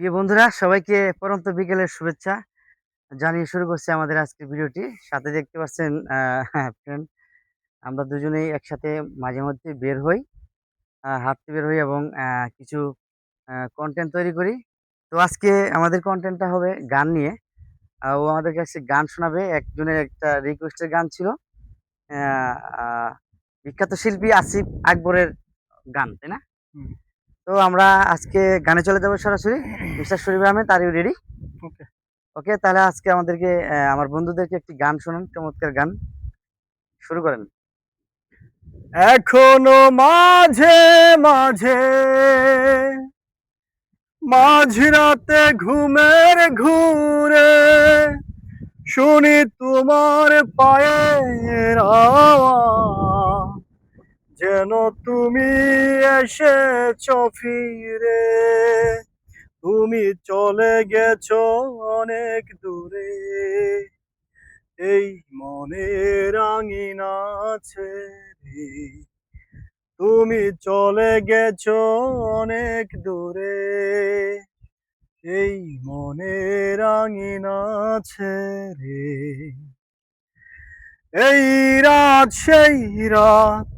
প্রিয় বন্ধুরা, সবাইকে পরন্ত বিকেলের শুভেচ্ছা। জানিয়ে শুরু করছি আমাদের আজকের ভিডিওটি। সাথে দেখতে পাচ্ছেন ফ্রেন্ড আমরা দুজনেই একসাথে মাঝে মধ্যে বের হই হাঁটতে বের হই এবং কিছু কন্টেন্ট তৈরি করি। তো আজকে আমাদের কন্টেন্টটা হবে গান নিয়ে। ও আমাদের কাছে গান শোনাবে। একজনের একটা রিকোয়েস্টের গান ছিল। বিখ্যাত শিল্পী আসিফ আকবরের গান, তাই না। তো আমরা আজকে গানে চলে যাব সরাসরি। Mister Sharif Ahmed are you ready okay okay তাহলে আজকে আমাদেরকে আমার বন্ধুদেরকে একটি গান শোনান চমৎকার গান। শুরু করেন। এখনও মাঝে মাঝে মাঝরাতে ঘুমের ঘুরে শুনি তোমার পায়ের আওয়াজ। যেন তুমি এসেছ ফিরে? তুমি চলে গেছ অনেক দূরে। এই মনের আঙিনা ছেড়ে তুমি চলে গেছো অনেক দূরে। এই মনের আঙিনা ছেড়ে এই রাত, সেই রাত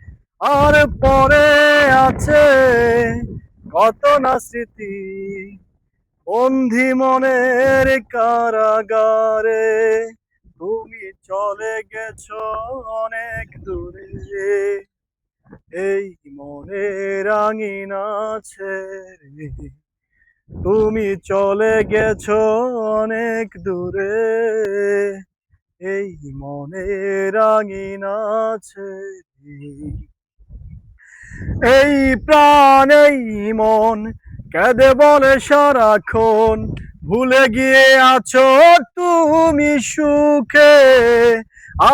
আর পরে আছে কত না স্মৃতি। বন্ধি মনের কারাগারে তুমি চলে গেছো অনেক দূরে। এই মনের আঙিনা ছেড়ে তুমি চলে গেছো অনেক দূরে। এই মনের আঙিনা ছেড়ে এই প্রাণ, এই মন, কেঁদে বলে সারাক্ষণ, ভুলে গিয়ে আছো তুমি সুখে।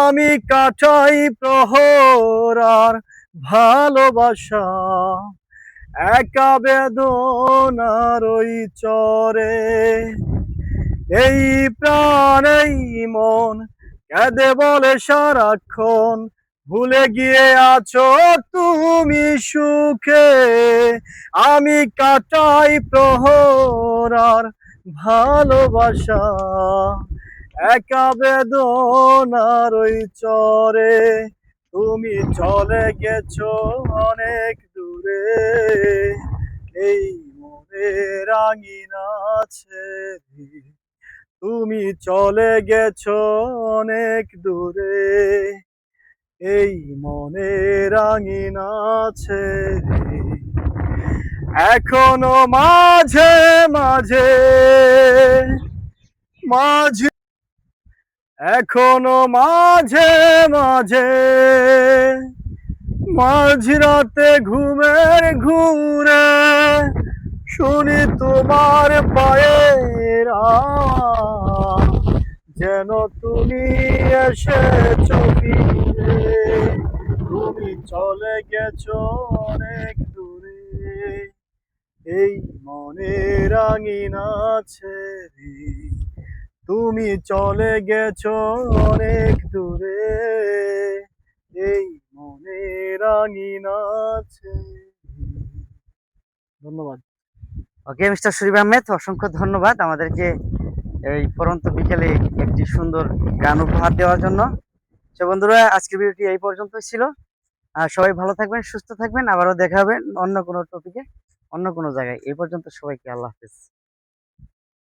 আমি কাটাই প্রহর আর ভালোবাসা, একা বেদনার ওই চরে। এই প্রাণ, এই মন, কেঁদে বলে সারাক্ষণ ভুলে গিয়ে আছো তুমি সুখে। আমি কাটাই প্রহর আর ভালোবাসা। একা বেদনার ওই চরে তুমি চলে গেছো অনেক দূরে। এই মনে রাঙিনা ছেড়ে তুমি চলে গেছো অনেক দূরে। এই মনে রাঙিনা আছে। এখনও মাঝে মাঝে মাঝে এখনও মাঝে মাঝে মাঝরাতে ঘুমের ঘুরে শুনি তোমার পায়ের আওয়াজ, যেন তুমি এসেছ তুমি চলে গেছো অনেক দূরে। এই মনের আঙিনা ছেড়ে তুমি চলে গেছো অনেক দূরে। এই মনের আঙিনা ছেড়ে ধন্যবাদ। ওকে মিস্টার শরীফ আহমেদ অসংখ্য ধন্যবাদ আমাদেরকে এই পরন্ত বিকেলে একটি সুন্দর গান উপহার দেওয়ার জন্য। তো বন্ধুরা, আজকের ভিডিওটি এই পর্যন্ত ছিল। আর সবাই ভালো থাকবেন, সুস্থ থাকবেন। আবারও দেখা হবে অন্য কোনো টপিকে অন্য কোনো জায়গায়। এই পর্যন্ত সবাইকে আল্লাহ হাফেজ।